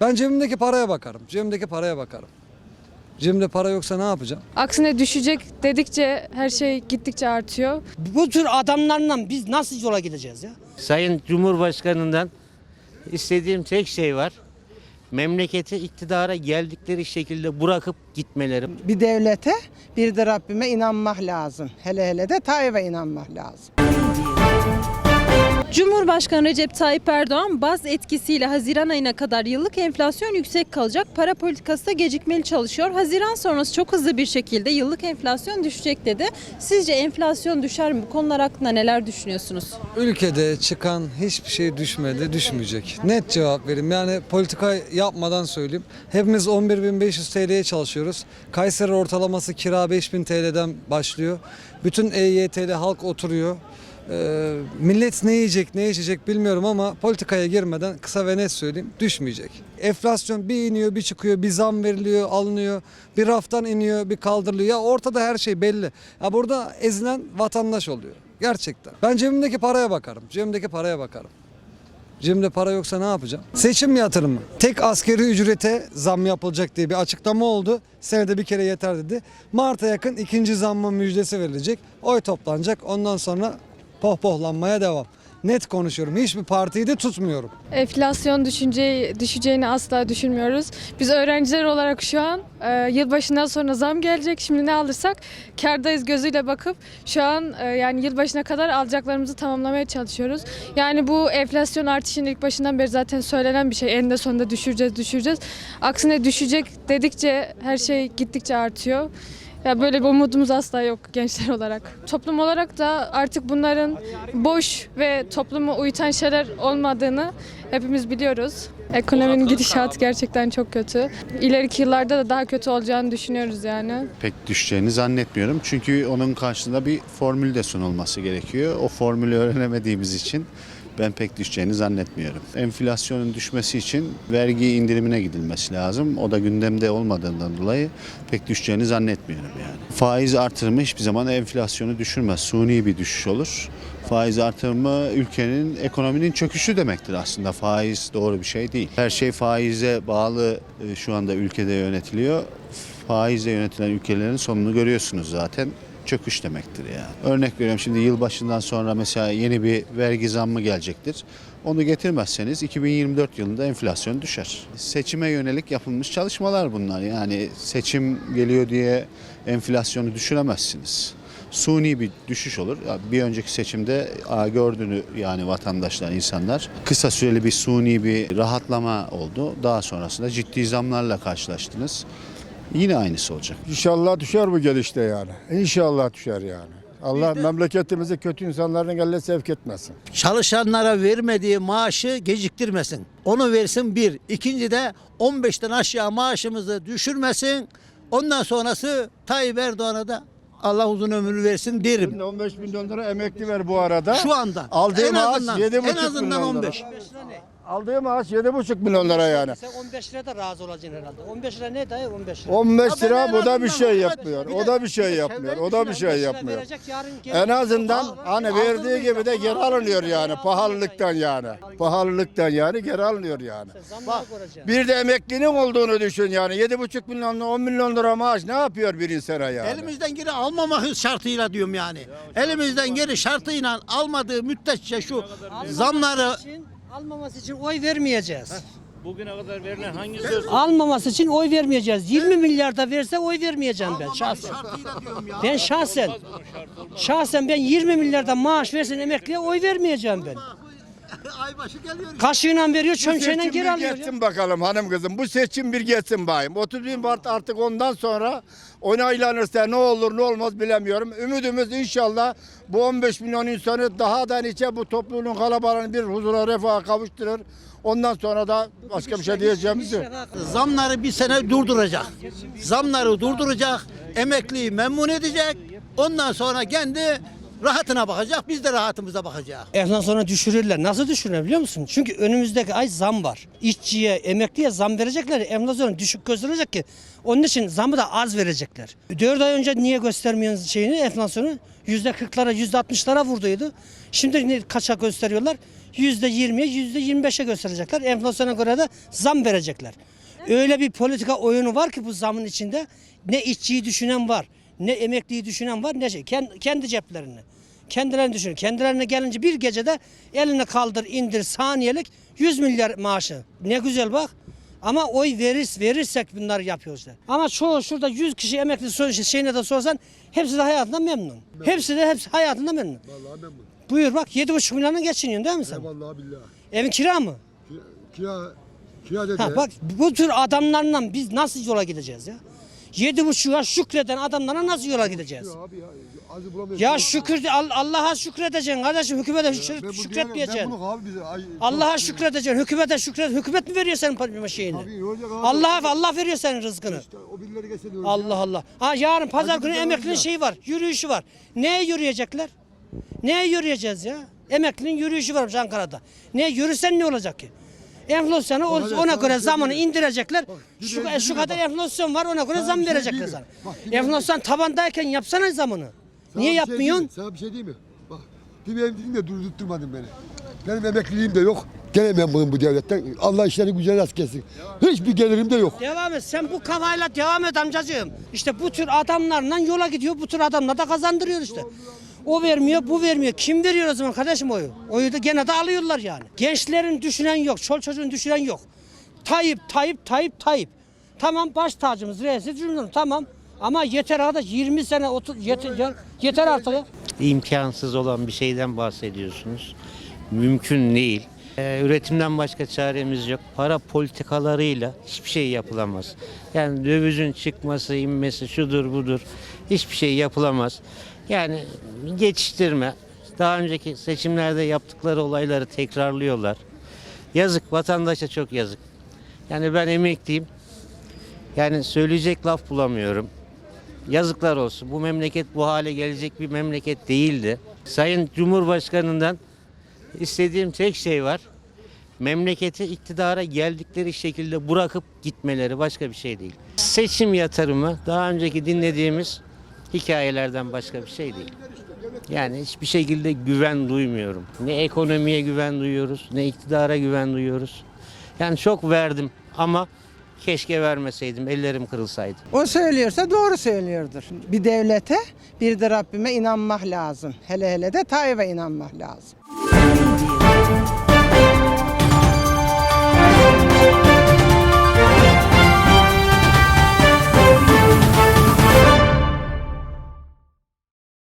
Ben cebimdeki paraya bakarım. Cebimdeki paraya bakarım. Cebimde para yoksa ne yapacağım? Aksine düşecek dedikçe her şey gittikçe artıyor. Bu tür adamlarla biz nasıl yola gideceğiz ya? Sayın Cumhurbaşkanı'ndan istediğim tek şey var. Memleketi iktidara geldikleri şekilde bırakıp gitmeleri. Bir devlete bir de Rabbime inanmak lazım. Hele hele de Tayyip'e inanmak lazım. Cumhurbaşkanı Recep Tayyip Erdoğan baz etkisiyle Haziran ayına kadar yıllık enflasyon yüksek kalacak. Para politikası da gecikmeli çalışıyor. Haziran sonrası çok hızlı bir şekilde yıllık enflasyon düşecek dedi. Sizce enflasyon düşer mi? Bu konular hakkında neler düşünüyorsunuz? Ülkede çıkan hiçbir şey düşmedi, düşmeyecek. Net cevap vereyim. Yani politika yapmadan söyleyeyim. Hepimiz 11.500 TL'ye çalışıyoruz. Kayseri ortalaması kira 5000 TL'den başlıyor. Bütün EYT'li halk oturuyor. Ee, millet ne yiyecek, ne içecek bilmiyorum ama politikaya girmeden kısa ve net söyleyeyim düşmeyecek. Enflasyon bir iniyor, bir çıkıyor, bir zam veriliyor, alınıyor, bir raftan iniyor, bir kaldırılıyor. Ya ortada her şey belli. Ya burada ezilen vatandaş oluyor. Gerçekten. Ben cebimdeki paraya bakarım. Cebimdeki paraya bakarım. Cebimde para yoksa ne yapacağım? Seçim yatırımı. Tek askeri ücrete zam yapılacak diye bir açıklama oldu. Senede bir kere yeter dedi. Mart'a yakın ikinci zammın müjdesi verilecek. Oy toplanacak. Ondan sonra pohpohlanmaya devam. Net konuşuyorum. Hiçbir partiyi de tutmuyorum. Enflasyon düşünceyi, düşeceğini asla düşünmüyoruz. Biz öğrenciler olarak şu an e, yılbaşından sonra zam gelecek. Şimdi ne alırsak kardayız gözüyle bakıp şu an e, yani yılbaşına kadar alacaklarımızı tamamlamaya çalışıyoruz. Yani bu enflasyon artışının ilk başından beri zaten söylenen bir şey. Eninde sonunda düşüreceğiz, düşüreceğiz. Aksine düşecek dedikçe her şey gittikçe artıyor. Ya böyle bir umudumuz asla yok gençler olarak. Toplum olarak da artık bunların boş ve toplumu uyutan şeyler olmadığını hepimiz biliyoruz. Ekonominin gidişatı gerçekten çok kötü. İleriki yıllarda da daha kötü olacağını düşünüyoruz yani. pek düşeceğini zannetmiyorum. Çünkü onun karşısında bir formül de sunulması gerekiyor. O formülü öğrenemediğimiz için ben pek düşeceğini zannetmiyorum. Enflasyonun düşmesi için vergi indirimine gidilmesi lazım. O da gündemde olmadığından dolayı pek düşeceğini zannetmiyorum yani. Faiz artırımı hiçbir zaman enflasyonu düşürmez. Suni bir düşüş olur. Faiz artırımı ülkenin ekonominin çöküşü demektir aslında. Faiz doğru bir şey değil. Her şey faize bağlı e, şu anda ülkede yönetiliyor. Faizle yönetilen ülkelerin sonunu görüyorsunuz zaten. Çöküş demektir yani. Örnek veriyorum şimdi yılbaşından sonra mesela yeni bir vergi zammı gelecektir. Onu getirmezseniz 2024 yılında enflasyon düşer. Seçime yönelik yapılmış çalışmalar bunlar. Yani seçim geliyor diye enflasyonu düşüremezsiniz. Suni bir düşüş olur. Bir önceki seçimde gördüğünü yani vatandaşlar, insanlar kısa süreli bir suni bir rahatlama oldu. Daha sonrasında ciddi zamlarla karşılaştınız. Yine aynısı olacak. İnşallah düşer bu gelişte yani. İnşallah düşer yani. Allah memleketimizi kötü insanların eline sevk etmesin. çalışanlara vermediği maaşı geciktirmesin. Onu versin bir. İkinci de 15'ten aşağı maaşımızı düşürmesin. Ondan sonrası Tayyip Erdoğan'a da Allah uzun ömür versin derim. 15 milyon lira emekli ver bu arada. Şu anda. Aldığı en maaş azından, 7,5 en azından milyon lira. 15. Aldığı maaş 7,5 milyon lira yani. Sen 15 lira da razı olacaksın herhalde. 15 lira ne dayı 15 lira? 15 Ya lira bu da en bir şey yapmıyor. O da bir şey yapmıyor. O da bir şey 15 lira yapmıyor. En azından hani verdiği gibi de geri alınıyor yani. Pahalılıktan yani. Pahalılıktan yani geri alınıyor yani. Koyacaksın. Bir de emeklinin olduğunu düşün yani. 7,5 milyon 10 milyon lira maaş ne yapıyor bir insana yani? Elimizden geri almamak şartıyla diyorum yani. Elimizden geri şartıyla almadığı müddetçe şu zamları için, almaması için oy vermeyeceğiz. Bugüne kadar verilen hangi söz? Almaması için oy vermeyeceğiz. 20 milyar da verse oy vermeyeceğim ben şahsen. şartıyla diyorum ya. Ben şahsen şahsen ben 20 milyarda maaş versin emekliye oy vermeyeceğim ben. Ay başı geliyor. Kaşığıyla veriyor, Bu çömçeyle seçim geri bir alıyor. ya. geçsin bakalım hanım kızım. Bu seçim bir geçsin bayım. 30 bin Mart artık ondan sonra onaylanırsa ne olur ne olmaz bilemiyorum. Ümidimiz inşallah bu 15 milyon insanı daha da nice bu topluluğun kalabalığını bir huzura refaha kavuşturur. Ondan sonra da başka bir şey diyeceğimiz yok. Zamları bir sene durduracak. Zamları durduracak, emekliyi memnun edecek. Ondan sonra kendi rahatına bakacak, biz de rahatımıza bakacağız. Ondan sonra düşürürler. Nasıl düşürürler biliyor musun? Çünkü önümüzdeki ay zam var. İşçiye, emekliye zam verecekler. Enflasyon düşük gösterecek ki. Onun için zamı da az verecekler. 4 ay önce niye göstermiyorsunuz şeyini, enflasyonu? %40'lara, %60'lara vurduydu. Şimdi kaça gösteriyorlar? %20'ye %25'e gösterecekler. Enflasyona göre de zam verecekler. Öyle bir politika oyunu var ki bu zamın içinde ne işçiyi düşünen var, ne emekliyi düşünen var, ne şey. Kendi, ceplerini. Kendilerini düşün. Kendilerine gelince bir gecede elini kaldır indir saniyelik 100 milyar maaşı. Ne güzel bak. Ama oy verir, verirsek bunları yapıyoruz da. Ama çoğu şurada 100 kişi emekli sor- şeyine de sorsan hepsi de hayatından memnun. Hepsi de hepsi hayatından memnun. Vallahi memnun. Buyur bak 7,5 milyonla geçiniyorsun değil mi sen? Vallahi billahi. Evin kira mı? Kira, kira dedi. Ha, bak bu tür adamlarla biz nasıl yola gideceğiz ya? Yedi buçuğa şükreden adamlara nasıl yola gideceğiz? Abi ya. Ya şükür Al- Allah'a şükredeceksin kardeşim hükümete Ben şükür, bu şükretmeyeceksin. Ben bunu abi bize. Ay, Allah'a şükredeceksin. Hükümete şükret. Hükümet mi veriyor senin pa- şeyini? Olacak abi? Allah Allah veriyor senin rızkını. İşte o birileri geçse diyoruz Allah. Allah. Ha yarın pazar Hadi günü emeklinin şeyi var. Yürüyüşü var. Neye yürüyecekler? Neye yürüyeceğiz ya? Emeklinin yürüyüşü varmış Ankara'da. Ne yürüsen ne olacak ki? Enflasyonu ona sana göre şey zamanı diyeyim. indirecekler. Şu, gidelim, şu kadar enflasyon var ona göre Sana zam şey verecekler sana. Bak. Enflasyon tabandayken yapsana zamını. Sana Niye şey yapmıyorsun? mi? Sana bir şey diyeyim mi? Bak. Benim dedim de durdurtturmadın beni. Benim emekliliğim de yok. Gene memnunum bu devletten. Allah işleri güzel rast kessin. Hiçbir gelirim de yok. Devam et. Sen bu kafayla devam et amcacığım. İşte bu tür adamlarla yola gidiyor. Bu tür adamla da kazandırıyor işte. O vermiyor, bu vermiyor. Kim veriyor o zaman kardeşim oyu? Oyu da gene de alıyorlar yani. Gençlerin düşünen yok, çol çocuğun düşünen yok. Tayyip, Tayyip, Tayyip, Tayyip. Tamam baş tacımız, reisi cumhurbaşkanı tamam. Ama yeter arkadaş 20 sene 30 yeter, yeter artık imkansız olan bir şeyden bahsediyorsunuz. Mümkün değil. Ee, üretimden başka çaremiz yok. Para politikalarıyla hiçbir şey yapılamaz. Yani dövizin çıkması, inmesi, şudur budur hiçbir şey yapılamaz. Yani geçiştirme. Daha önceki seçimlerde yaptıkları olayları tekrarlıyorlar. Yazık, vatandaşa çok yazık. Yani ben emekliyim. Yani söyleyecek laf bulamıyorum. Yazıklar olsun. Bu memleket bu hale gelecek bir memleket değildi. Sayın Cumhurbaşkanı'ndan istediğim tek şey var. Memleketi iktidara geldikleri şekilde bırakıp gitmeleri başka bir şey değil. Seçim yatırımı daha önceki dinlediğimiz hikayelerden başka bir şey değil. Yani hiçbir şekilde güven duymuyorum. Ne ekonomiye güven duyuyoruz, ne iktidara güven duyuyoruz. Yani çok verdim ama keşke vermeseydim, ellerim kırılsaydı. O söylüyorsa doğru söylüyordur. Bir devlete bir de Rabbime inanmak lazım. Hele hele de Tayyip'e inanmak lazım.